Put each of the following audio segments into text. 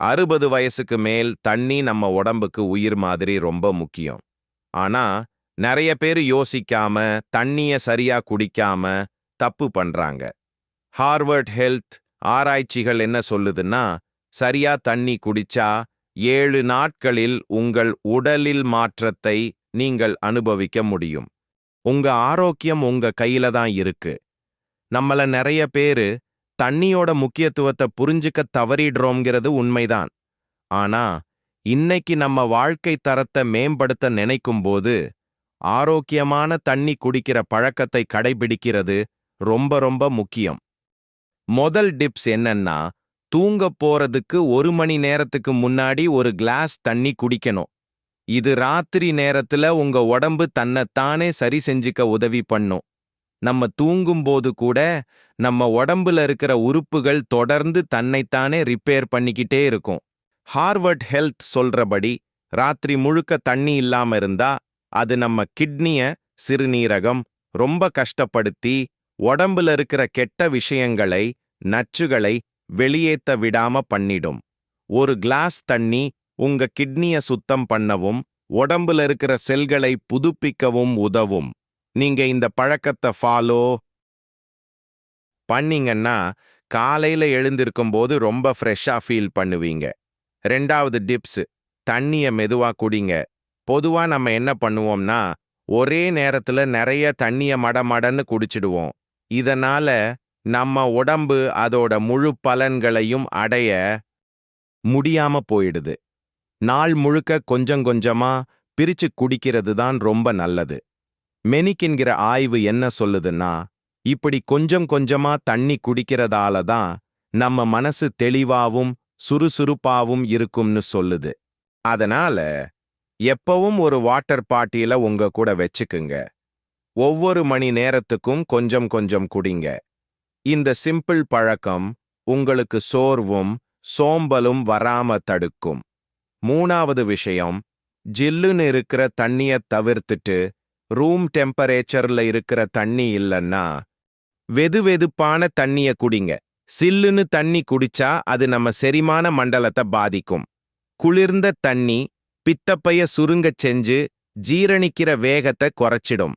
அறுபது வயசுக்கு மேல் தண்ணி நம்ம உடம்புக்கு உயிர் மாதிரி ரொம்ப முக்கியம். ஆனா நிறைய பேர் யோசிக்காம தண்ணிய சரியா குடிக்காம தப்பு பண்றாங்க. ஹார்வர்ட் ஹெல்த் ஆராய்ச்சிகள் என்ன சொல்லுதுன்னா சரியா தண்ணி குடிச்சா ஏழு நாட்களில் உங்கள் உடலில் மாற்றத்தை நீங்கள் அனுபவிக்க முடியும். உங்க ஆரோக்கியம் உங்க கையில தான் இருக்கு. நம்மள நிறைய பேரு தண்ணியோட முக்கியத்துவத்தை புரிஞ்சுக்க தவறிடுறோங்கிறது உண்மைதான். ஆனா இன்னைக்கு நம்ம வாழ்க்கை தரத்தை மேம்படுத்த நினைக்கும் போது ஆரோக்கியமான தண்ணி குடிக்கிற பழக்கத்தை கடைபிடிக்கிறது ரொம்ப ரொம்ப முக்கியம். முதல் டிப்ஸ் என்னன்னா தூங்க போறதுக்கு ஒரு மணி நேரத்துக்கு முன்னாடி ஒரு கிளாஸ் தண்ணி குடிக்கணும். இது ராத்திரி நேரத்துல உங்க உடம்பு தன்னைத்தானே சரி செஞ்சுக்க உதவி பண்ணும். நம்ம தூங்கும்போது கூட நம்ம உடம்புல இருக்கிற உறுப்புகள் தொடர்ந்து தன்னைத்தானே ரிப்பேர் பண்ணிக்கிட்டே இருக்கும். ஹார்வர்ட் ஹெல்த் சொல்றபடி ராத்திரி முழுக்க தண்ணி இல்லாம இருந்தா அது நம்ம கிட்னிய சிறுநீரகம் ரொம்ப கஷ்டப்படுத்தி உடம்புல இருக்கிற கெட்ட விஷயங்களை நச்சுகளை வெளியேத்த விடாம பண்ணிடும். ஒரு கிளாஸ் தண்ணி உங்க கிட்னிய சுத்தம் பண்ணவும் உடம்புல இருக்கிற செல்களை புதுப்பிக்கவும் உதவும். நீங்க இந்த பழக்கத்தை ஃபாலோ பண்ணீங்கன்னா காலையில எழுந்திருக்கும் போது ரொம்ப ஃப்ரெஷ்ஷா ஃபீல் பண்ணுவீங்க. ரெண்டாவது டிப்ஸ் தண்ணிய மெதுவா குடிங்க. பொதுவா நம்ம என்ன பண்ணுவோம்னா ஒரே நேரத்துல நிறைய தண்ணிய மடமடன்னு குடிச்சிடுவோம். இதனால நம்ம உடம்பு அதோட முழு பலன்களையும் அடைய முடியாம போயிடுது. நாள் முழுக்க கொஞ்சம் கொஞ்சமா பிரிச்சு குடிக்கிறது தான் ரொம்ப நல்லது. மெனிக்கின்கிற ஆய்வு என்ன சொல்லுதுன்னா இப்படி கொஞ்சம் கொஞ்சமா தண்ணி குடிக்கிறதால தான் நம்ம மனசு தெளிவாவும் சுறுசுறுப்பாவும் இருக்கும்னு சொல்லுது. அதனால எப்பவும் ஒரு வாட்டர் பாட்டில உங்க கூட வச்சுக்குங்க. ஒவ்வொரு மணி நேரத்துக்கும் கொஞ்சம் கொஞ்சம் குடிங்க. இந்த சிம்பிள் பழக்கம் உங்களுக்கு சோர்வும் சோம்பலும் வராம தடுக்கும். மூணாவது விஷயம் ஜில்லுன்னு இருக்கிற தண்ணிய தவிர்த்துட்டு ரூம் டெம்பரேச்சர்ல இருக்கிற தண்ணி இல்லைன்னா வெது வெதுப்பான தண்ணிய குடிங்க. சில்லுன்னு தண்ணி குடிச்சா அது நம்ம செரிமான மண்டலத்தை பாதிக்கும். குளிர்ந்த தண்ணி பித்தப்பைய சுருங்கச் செஞ்சு ஜீரணிக்கிற வேகத்தை குறைச்சிடும்.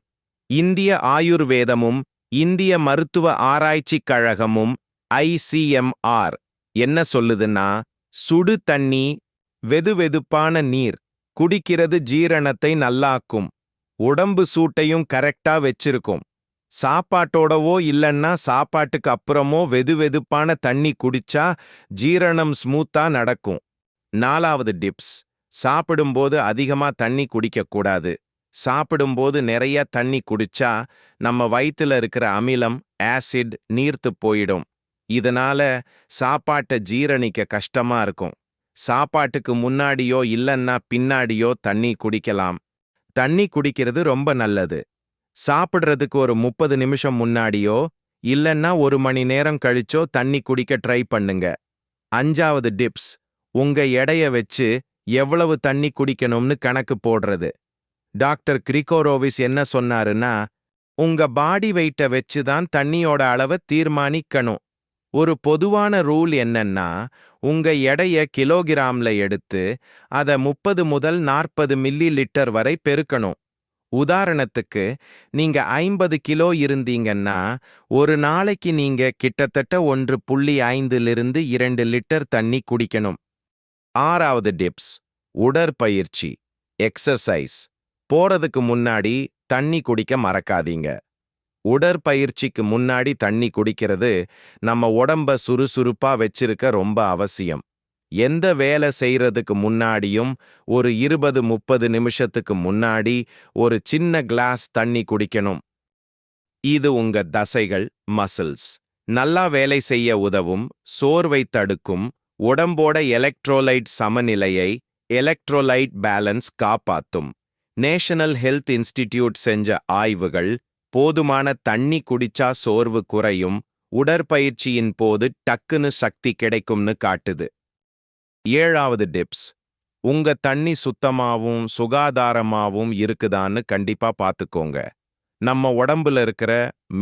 இந்திய ஆயுர்வேதமும் இந்திய மருத்துவ ஆராய்ச்சிக் கழகமும் ஐசிஎம்ஆர் என்ன சொல்லுதுன்னா சுடு தண்ணி வெதுவெதுப்பான நீர் குடிக்கிறது ஜீரணத்தை நல்லாக்கும். உடம்பு சூட்டையும் கரெக்டா வச்சிருக்கும். சாப்பாட்டோடவோ இல்லன்னா சாப்பாட்டுக்கு அப்புறமோ வெதுவெதுப்பான தண்ணி குடிச்சா ஜீரணம் ஸ்மூத்தா நடக்கும். நாலாவது டிப்ஸ். சாப்பிடும்போது அதிகமா தண்ணி குடிக்கக்கூடாது சாப்பிடும்போது நிறைய தண்ணி குடிச்சா நம்ம வயித்துல இருக்கிற அமிலம் ஆசிட் நீர்த்து போயிடும். இதனால சாப்பாட்டை ஜீரணிக்க கஷ்டமா இருக்கும். சாப்பாட்டுக்கு முன்னாடியோ இல்லன்னா பின்னாடியோ தண்ணி குடிக்கலாம். தண்ணி குடிக்கிறது ரொம்ப நல்லது. சாப்பிடுறதுக்கு ஒரு முப்பது நிமிஷம் முன்னாடியோ இல்லைன்னா ஒரு மணி நேரம் கழிச்சோ தண்ணி குடிக்க ட்ரை பண்ணுங்க. அஞ்சாவது டிப்ஸ் உங்க எடைய வச்சு எவ்வளவு தண்ணி குடிக்கணும்னு கணக்கு போடுறது. டாக்டர் கிரிகோரோவிஸ் என்ன சொன்னாருன்னா உங்க பாடி வெயிட்டை வச்சு தான் தண்ணியோட அளவை தீர்மானிக்கணும். ஒரு பொதுவான ரூல் என்னன்னா உங்க எடைய கிலோகிராம்ல எடுத்து அத முப்பது முதல் நாற்பது மில்லி லிட்டர் வரை பெருக்கணும். உதாரணத்துக்கு நீங்க ஐம்பது கிலோ இருந்தீங்கன்னா ஒரு நாளைக்கு நீங்க கிட்டத்தட்ட ஒன்று புள்ளி ஐந்திலிருந்து இரண்டு லிட்டர் தண்ணி குடிக்கணும். ஆறாவது டிப்ஸ் உடற்பயிற்சி எக்ஸர்சைஸ் போறதுக்கு முன்னாடி தண்ணி குடிக்க மறக்காதீங்க. உடற்பயிற்சிக்கு முன்னாடி தண்ணி குடிக்கிறது நம்ம உடம்ப சுறுசுறுப்பா வச்சிருக்க ரொம்ப அவசியம். எந்த வேலை செய்யறதுக்கு முன்னாடியும் ஒரு இருபது முப்பது நிமிஷத்துக்கு முன்னாடி ஒரு சின்ன கிளாஸ் தண்ணி குடிக்கணும். இது உங்க தசைகள் மசில்ஸ் நல்லா வேலை செய்ய உதவும் சோர்வை தடுக்கும் உடம்போட எலக்ட்ரோலைட் சமநிலையை எலக்ட்ரோலைட் பேலன்ஸ் காப்பாத்தும். நேஷனல் ஹெல்த் இன்ஸ்டிடியூட் செஞ்ச ஆய்வுகள் போதுமான தண்ணி குடிச்சா சோர்வு குறையும் உடற்பயிற்சியின் போது டக்குன்னு சக்தி கிடைக்கும்னு காட்டுது. ஏழாவது டிப்ஸ் உங்க தண்ணி சுத்தமாவும் சுகாதாரமாவும் இருக்குதான்னு கண்டிப்பா பாத்துக்கோங்க. நம்ம உடம்புல இருக்கிற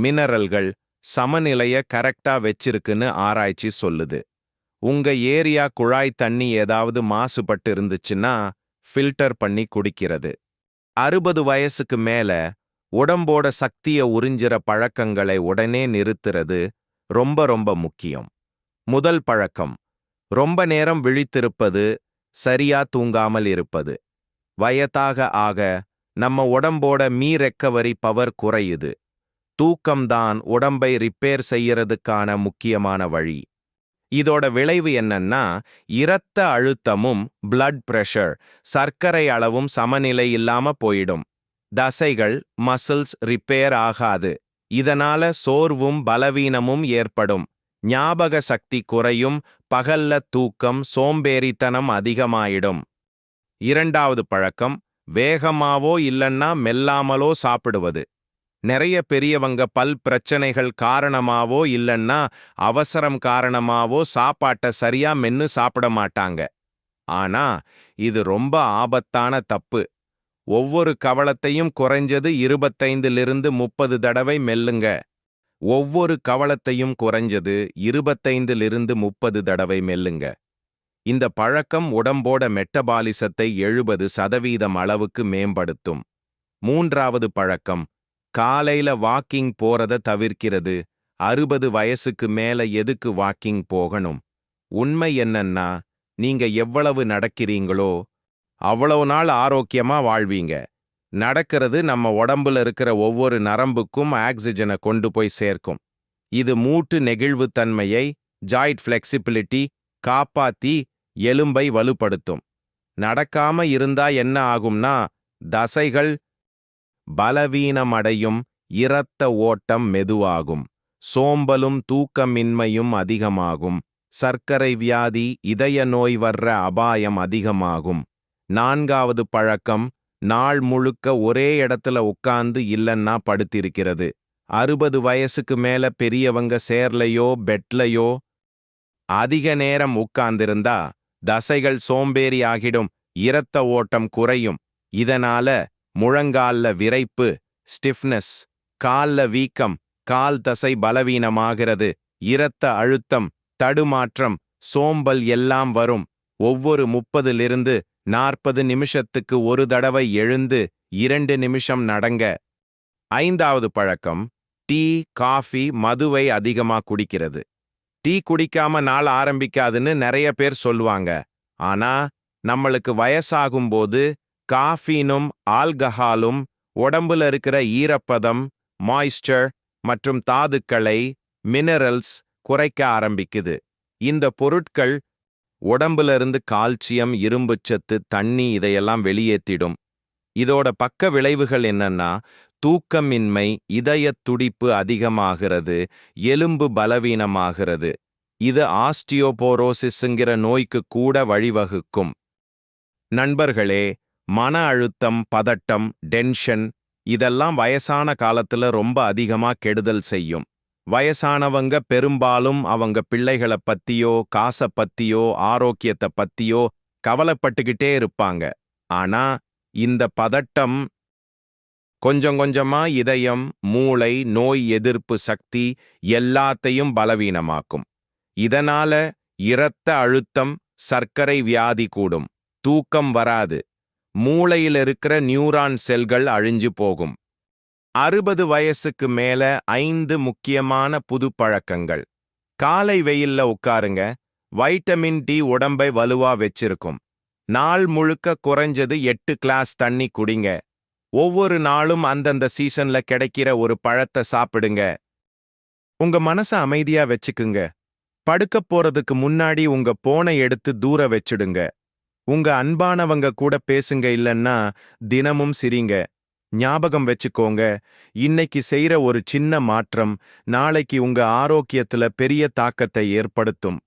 மினரல்கள் சமநிலைய கரெக்டா வச்சிருக்குன்னு ஆராய்ச்சி சொல்லுது. உங்க ஏரியா குழாய் தண்ணி ஏதாவது மாசுபட்டு இருந்துச்சுன்னா ஃபில்டர் பண்ணி குடிக்கிறது. அறுபது வயசுக்கு மேல உடம்போட சக்திய உறிஞ்சிற பழக்கங்களை உடனே நிறுத்துறது ரொம்ப ரொம்ப முக்கியம். முதல் பழக்கம் ரொம்ப நேரம் விழித்திருப்பது சரியா தூங்காமல் இருப்பது. வயதாக ஆக நம்ம உடம்போட மீ ரெக்கவரி பவர் குறையுது. தூக்கம்தான் உடம்பை ரிப்பேர் செய்யறதுக்கான முக்கியமான வழி. இதோட விளைவு என்னன்னா இரத்த அழுத்தமும் பிளட் பிரஷர் சர்க்கரை அளவும் சமநிலை இல்லாம போயிடும். தசைகள் மசில்ஸ் ரிப்பேர் ஆகாது. இதனால சோர்வும் பலவீனமும் ஏற்படும். ஞாபக சக்தி குறையும் பகல்ல தூக்கம் சோம்பேறித்தனம் அதிகமாயிடும். இரண்டாவது பழக்கம் வேகமாவோ இல்லன்னா மெல்லாமலோ சாப்பிடுவது. நிறைய பெரியவங்க பல் பிரச்சனைகள் காரணமாவோ இல்லன்னா அவசரம் காரணமாவோ சாப்பாட்ட சரியா மென்னு சாப்பிட மாட்டாங்க. ஆனா இது ரொம்ப ஆபத்தான தப்பு. ஒவ்வொரு கவளத்தையும் குறைஞ்சது இருபத்தைந்திலிருந்து முப்பது தடவை மெல்லுங்க. ஒவ்வொரு கவளத்தையும் குறைஞ்சது இருபத்தைந்திலிருந்து முப்பது தடவை மெல்லுங்க. இந்த பழக்கம் உடம்போட மெட்டபாலிசத்தை எழுபது சதவீதம் அளவுக்கு மேம்படுத்தும். மூன்றாவது பழக்கம் காலையில வாக்கிங் போறத தவிர்க்கிறது. அறுபது வயசுக்கு மேல எதுக்கு வாக்கிங் போகணும்? உண்மை என்னன்னா நீங்க எவ்வளவு நடக்கிறீங்களோ அவ்வளவு நாள் ஆரோக்கியமா வாழ்வீங்க. நடக்கிறது நம்ம உடம்புல இருக்கிற ஒவ்வொரு நரம்புக்கும் ஆக்சிஜனை கொண்டு போய் சேர்க்கும். இது மூட்டு நெகிழ்வுத்தன்மையை ஜாயிட் ஃப்ளெக்சிபிலிட்டி காப்பாத்தி எலும்பை வலுப்படுத்தும். நடக்காம இருந்தா என்ன ஆகும்னா தசைகள் பலவீனமடையும் இரத்த ஓட்டம் மெதுவாகும். சோம்பலும் தூக்கமின்மையும் அதிகமாகும். சர்க்கரை வியாதி இதய நோய் வர்ற அபாயம் அதிகமாகும். நான்காவது பழக்கம் நாள் முழுக்க ஒரே இடத்துல உட்கார்ந்து இல்லன்னா படுத்திருக்கிறது. அறுபது வயசுக்கு மேல பெரியவங்க சேர்லையோ பெட்லையோ அதிக நேரம் உட்கார்ந்திருந்தா தசைகள் சோம்பேறி ஆகிடும் இரத்த ஓட்டம் குறையும். இதனால முழங்கால்ல விரைப்பு ஸ்டிஃப்னஸ் கால்ல வீக்கம் கால் தசை பலவீனமாகிறது இரத்த அழுத்தம் தடுமாற்றம் சோம்பல் எல்லாம் வரும். ஒவ்வொரு முப்பதிலிருந்து நாற்பது நிமிஷத்துக்கு ஒரு தடவை எழுந்து இரண்டு நிமிஷம் நடங்க. ஐந்தாவது பழக்கம் டீ காஃபி மதுவை அதிகமா குடிக்கிறது. டீ குடிக்காம நாள் ஆரம்பிக்காதுன்னு நிறைய பேர் சொல்லுவாங்க. ஆனா நம்மளுக்கு வயசாகும்போது காஃபீனும் ஆல்கஹாலும் உடம்புல இருக்கிற ஈரப்பதம் மாய்ஸ்டர் மற்றும் தாதுக்களை மினரல்ஸ் குறைக்க ஆரம்பிக்குது. இந்த பொருட்கள் உடம்புல இருந்து கால்சியம் இரும்புச்சத்து தண்ணி இதையெல்லாம் வெளியேத்திடும். இதோட பக்க விளைவுகள் என்னன்னா தூக்கமின்மை இதயத் துடிப்பு அதிகமாகிறது எலும்பு பலவீனமாகிறது. இது ஆஸ்டியோபோரோசிஸ்ங்கிற நோய்க்கு கூட வழிவகுக்கும். நண்பர்களே மன அழுத்தம் பதட்டம் டென்ஷன் இதெல்லாம் வயசான காலத்துல ரொம்ப அதிகமா கெடுதல் செய்யும். வயசானவங்க பெரும்பாலும் அவங்க பிள்ளைகளை பத்தியோ காச பத்தியோ ஆரோக்கியத்தை பத்தியோ கவலைப்பட்டுக்கிட்டே இருப்பாங்க. ஆனா இந்த பதட்டம் கொஞ்சம் கொஞ்சமா இதயம் மூளை நோய் எதிர்ப்பு சக்தி எல்லாத்தையும் பலவீனமாக்கும். இதனால இரத்த அழுத்தம் சர்க்கரை வியாதி கூடும். தூக்கம் வராது. மூளையில் இருக்கிற நியூரான் செல்கள் அழிஞ்சு போகும். அறுபது வயசுக்கு மேல ஐந்து முக்கியமான புது பழக்கங்கள். காலை வெயில்ல உட்காருங்க. வைட்டமின் டி உடம்பை வலுவா வச்சிருக்கும். நாள் முழுக்க குறைஞ்சது எட்டு கிளாஸ் தண்ணி குடிங்க. ஒவ்வொரு நாளும் அந்தந்த சீசன்ல கிடைக்கிற ஒரு பழத்தை சாப்பிடுங்க. உங்க மனச அமைதியா வச்சுக்குங்க. படுக்க போறதுக்கு முன்னாடி உங்க போனை எடுத்து தூர வச்சிடுங்க. உங்க அன்பானவங்க கூட பேசுங்க இல்லன்னா தினமும் சிரிங்க. ஞாபகம் வச்சுக்கோங்க இன்னைக்கு செய்யற ஒரு சின்ன மாற்றம் நாளைக்கு உங்க ஆரோக்கியத்துல பெரிய தாக்கத்தை ஏற்படுத்தும்.